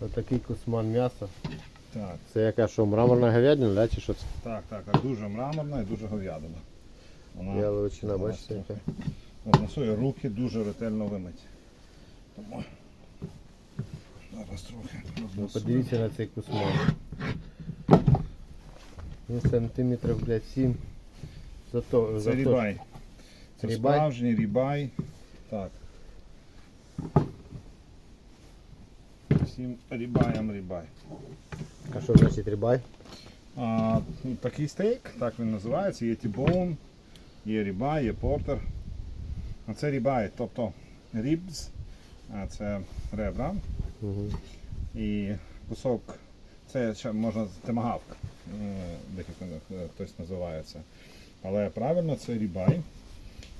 Отакий кусман м'яса. Так, Це яка що, мраморна говядина, да, чи що це? так, так, а дуже мраморна і дуже говядина. Вона Яловичина, вона бачите, яка. От на свої руки дуже ретельно вимиті. Тому зараз трохи Ну, рознесу. подивіться на цей кусман. Він сантиметрів, блядь, 7. Зато, Це зато рібай. Це Рібай? справжній рібай. Так. Всім рібаєм рібай. А що значить рібай? А, ну, такий стейк, так він називається, є тібоун, є рібай, є портер. А це рібай, тобто рібс, а це ребра. Угу. І кусок, це ще можна темагавк, декілька е, хтось називає це. Але правильно це рібай.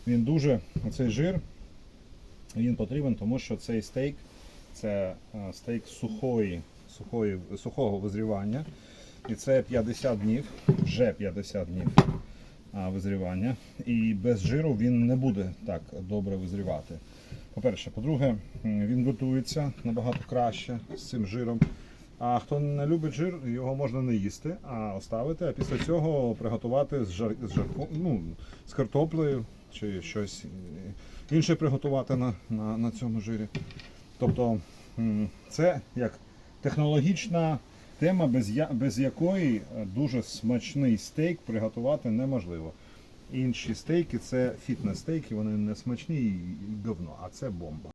Він дуже, цей жир, він потрібен, тому що цей стейк це е, стейк сухої, сухої, сухого визрівання. І це 50 днів, вже 50 днів визрівання. І без жиру він не буде так добре визрівати. По-перше, по-друге, він готується набагато краще з цим жиром. А хто не любить жир, його можна не їсти, а оставити, а після цього приготувати з, жар, з, жарко, ну, з картоплею чи щось е, інше приготувати на, на, на цьому жирі. Тобто це як технологічна тема, без, я, без якої е, дуже смачний стейк приготувати неможливо. Інші стейки це фітнес-стейки, вони не смачні і говно, а це бомба.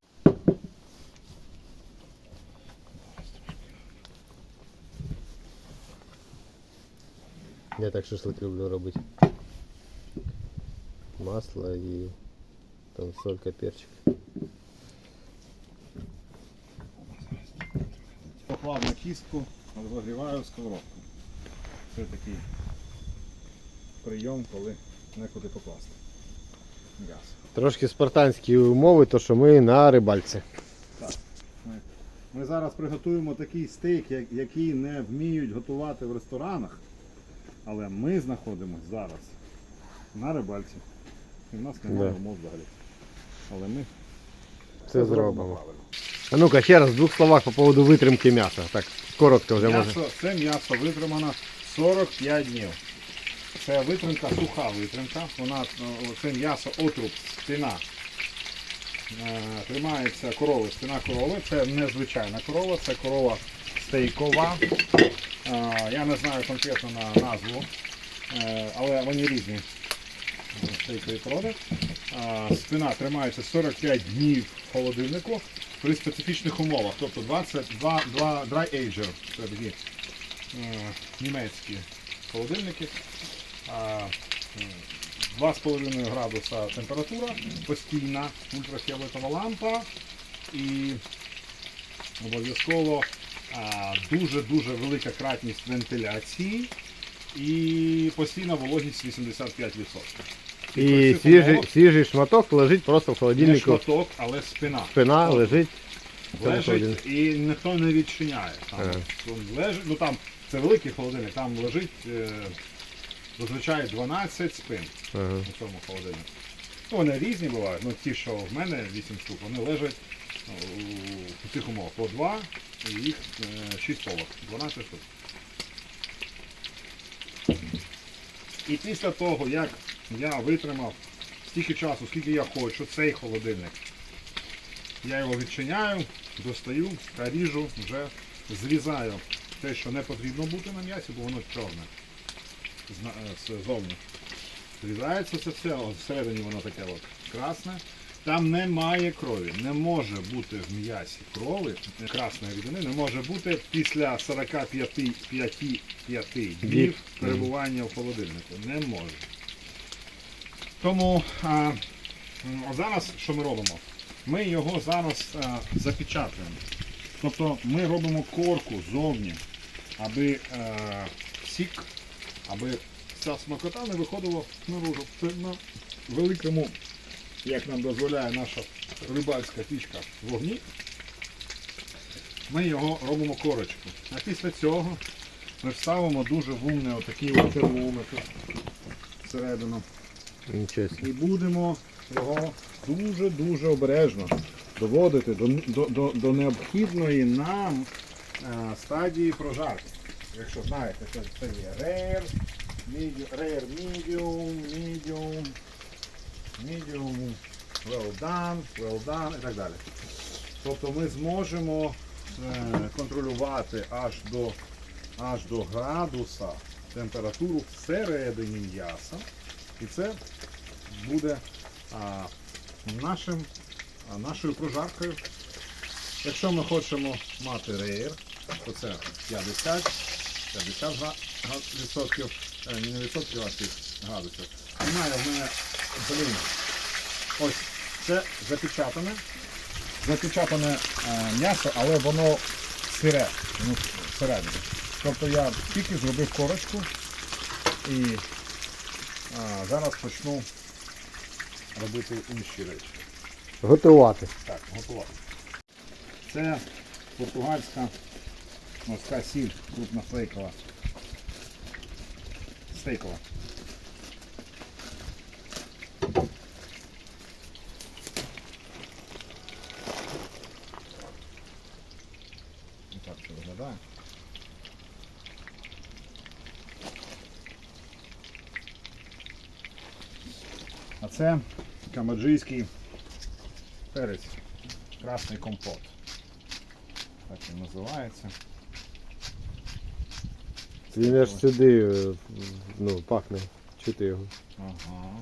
Я так шашлик люблю робити. Масло і там солька, перчик. Поклав на кістку, розогріваю сковородку. Це такий прийом, коли некуди покласти. М'ясо. Трошки спартанські умови, то що ми на рибальці. Ми зараз приготуємо такий стейк, який не вміють готувати в ресторанах. Але ми знаходимося зараз на рибальці. І в нас немає Да. умов взагалі. Але ми Це зробимо. А ну-ка ще раз в двох словах по поводу витримки м'яса. Так, коротко вже може. М'ясо, це м'ясо витримано 45 днів. Це витримка, суха витримка. Вона, о, це м'ясо отруб, спина. Е, Тримається корови, спина корови. Це не звичайна корова, це корова стейкова. Е, Я не знаю конкретно на назву, е, але вони різні стейкові породи. Е, Спина тримається 45 днів в холодильнику при специфічних умовах. Тобто 22 два dry ager, це такі е, німецькі холодильники. А, 2,5 градуса температура, постійна ультрафіолетова лампа і обов'язково дуже-дуже велика кратність вентиляції і постійна вологість 85%. І свіжий, свіжий шматок лежить просто в не холодильнику. шматок, але спина. Спина лежить. Лежить і ніхто не відчиняє. Там, Ага. лежить, ну там це великий холодильник, там лежить е, зазвичай 12 спин Ага. у цьому холодильнику. Ну, вони різні бувають, ну ті, що в мене 8 штук, вони лежать у, у цих умовах по 2 і їх 6 полок, 12 штук. І після того, як я витримав стільки часу, скільки я хочу, цей холодильник, я його відчиняю, достаю та ріжу, вже зрізаю те, що не потрібно бути на м'ясі, бо воно чорне е, ззовні. Зрізається це все, от всередині воно таке от красне. Там немає крові. Не може бути в м'ясі крові, красної рідини, не може бути після 45 5, 5 днів перебування в холодильнику. Не може. Тому а, зараз що ми робимо? Ми його зараз а, запечатуємо. Тобто ми робимо корку зовні, аби е, сік, аби ця смакота не виходила наружу. Це на великому, як нам дозволяє наша рибальська пічка вогні. Ми його робимо корочку. А після цього ми вставимо дуже вумний отакий от термометр всередину. Нічого. І будемо його дуже-дуже обережно доводити до, до, до, до необхідної нам е, стадії прожарки. Якщо знаєте, це, це є rare, medium, rare medium, medium, medium, well done, well done і так далі. Тобто ми зможемо е, контролювати аж до, аж до градуса температуру всередині м'яса. І це буде а, нашим, а, нашою прожаркою. Якщо ми хочемо мати рейр, то це 50, 50 га- га- відсотків, е, не відсотків, а тих градусів. Немає в мене, блін, ось це запечатане, запечатане е, м'ясо, але воно сире, всередині. Тобто я тільки зробив корочку і а, зараз почну робити інші речі. Готувати. Так, готувати. Це португальська морська сіль крупна стейкова. Стейкова. І так це виглядає. А це камаджийський перець. Красний компот. Так він називається. Він аж сюди е, ну, пахне. Чути його. Ага.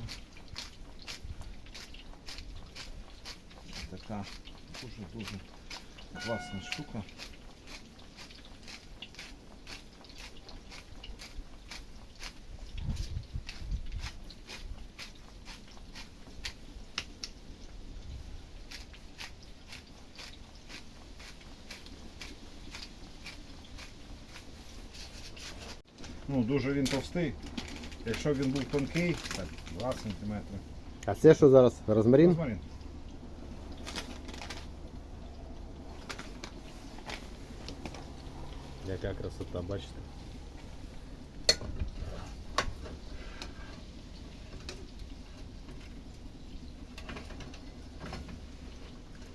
Така дуже-дуже класна штука. Ну, дуже він товстий. Якщо б він був тонкий, так, 2 см. А це що зараз? Розмарин? Розмарин. Яка красота, бачите?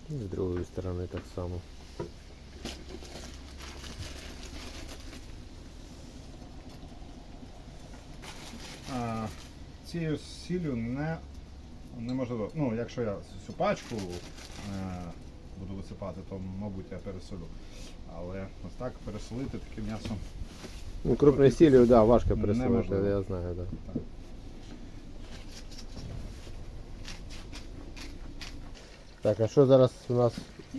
І з другої сторони так само. Цією сіллю не, неможливо. Ну, якщо я цю пачку е, буду висипати, то мабуть я пересолю. Але ось так пересолити таке м'ясо. Ну, крупною сіллю, да, важко Неможливо. я знаю, да. Так. Так, а що зараз у нас? І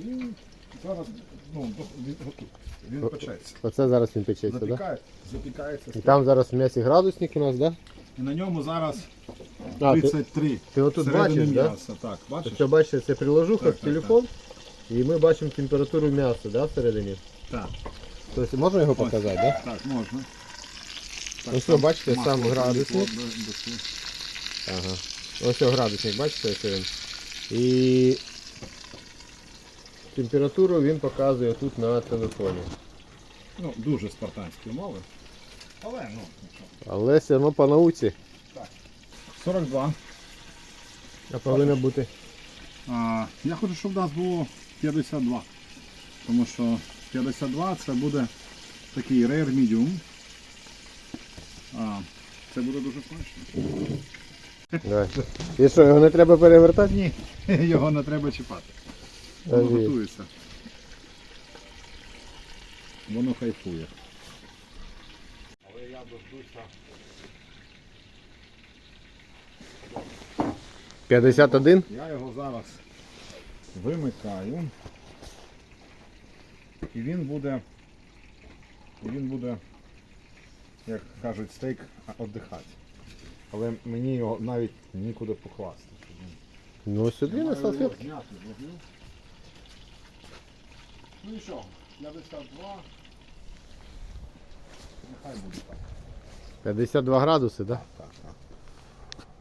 зараз ну, він, він печеться. Оце зараз він печеться, так? Да? Запікає, запікається. І там зараз в м'ясі градусник у нас, так? І на ньому зараз? А, ти, 33. ти отут всередині бачиш, да? м'яса. Так, бачиш? Якщо бачите, це приложуха Так, так, телефон, і ми бачимо температуру м'яса, да, всередині. Так, Тобто можна його показати, так? Да? так, можна. Так, Ось там бачите, масло сам градусник. до- до- до- Ага. Ось о градусник, бачите, ось він. І температуру він показує тут на телефоні. Ну, дуже спартанські умови. Але, ну, Але все одно по науці. 42. А повинно бути. А, я хочу, щоб у нас було 52. Тому що 52 це буде такий rare medium. А, це буде дуже смачно. Давай. І що, його не треба перевертати? Ні, його не треба чіпати. Воно готується. Воно хайфує. Але я дождуся. 51? Я його зараз вимикаю. І він буде. І він буде, як кажуть, стейк віддихати. Але мені його навіть нікуди покласти. Ну сюди Я на салфетки. Ну і що, 52. Нехай буде так. 52 градуси, так? Да? Так, так.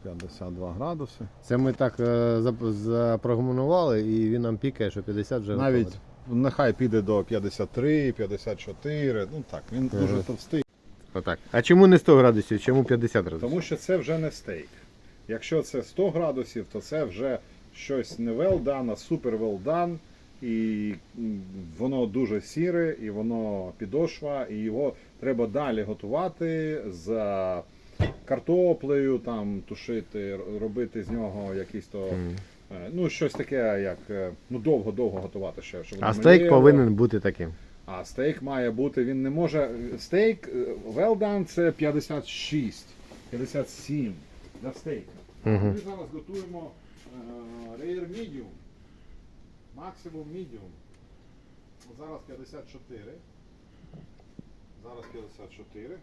52 градуси. Це ми так е, зап- і він нам пікає, що 50 вже Навіть готово. нехай піде до 53, 54. Ну так, він дуже товстий. Отак. А чому не 100 градусів, чому 50 градусів? Тому що це вже не стейк. Якщо це 100 градусів, то це вже щось не well done, а super well done. І воно дуже сіре, і воно підошва, і його треба далі готувати з картоплею, там тушити, робити з нього якісь то. Е, Ну, щось таке, як е, ну довго-довго готувати ще. Щоб А стейк мліло. повинен бути таким. А стейк має бути, він не може. Стейк е, well done це 56, 57 для стейка. Мгм. Ми зараз готуємо е, rare medium, максимум. От Зараз 54. Зараз 54.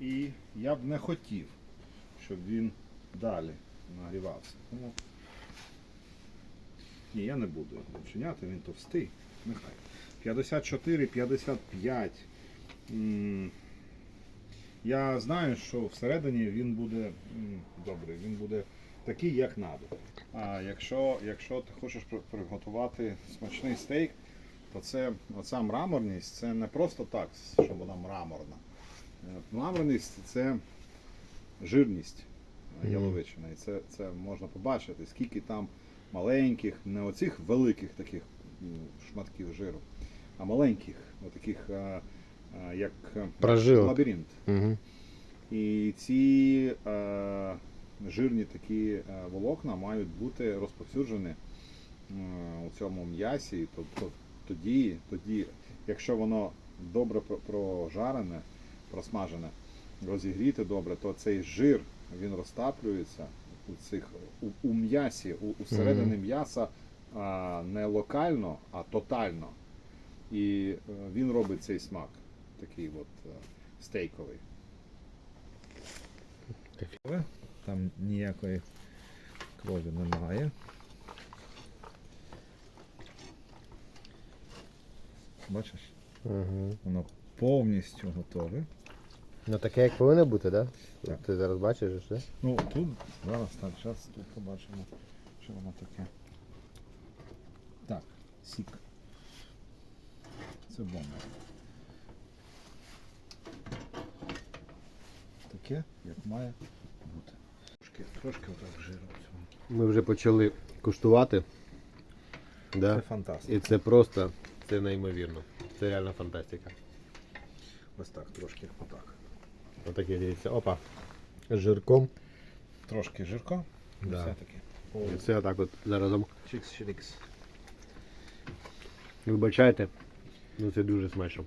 І я б не хотів, щоб він далі нагрівався. Тому ні, я не буду його відчиняти, він товстий. Нехай. 54, 55. Я знаю, що всередині він буде добрий, він буде такий, як треба. А якщо, якщо ти хочеш приготувати смачний стейк, то це оця мраморність це не просто так, що вона мраморна. Е, Мраморність це жирність Мгм. яловичини. І це, це можна побачити, скільки там маленьких, не оцих великих таких шматків жиру, а маленьких, отаких, е, як Прожилок. лабіринт. Угу. І ці е, жирні такі е, волокна мають бути розповсюджені е, у цьому м'ясі. Тобто тоді, тоді, якщо воно добре прожарене, просмажене, розігріти добре, то цей жир він розтаплюється у цих у, у м'ясі, у, у середині м'яса а, не локально, а тотально. І е, він робить цей смак, такий от стейковий. Там ніякої крові немає. Бачиш, Угу. воно повністю готове. Ну таке як повинно бути? Да? Так. Ти зараз бачиш, що? Ну тут зараз так, зараз тут побачимо, що воно таке. Так, сік. Це бомба. Таке, як має. Трошки, трошки отак жиру. Ми вже почали куштувати. Це фантастика. І це просто це неймовірно. Це реальна фантастика. Ось так, трошки отак. Отаке дивіться. Опа. З жирком. Трошки жирко. Да. Все таки. І це отак от заразом. Чикс-чирікс. Вибачайте. Ну це дуже смачно.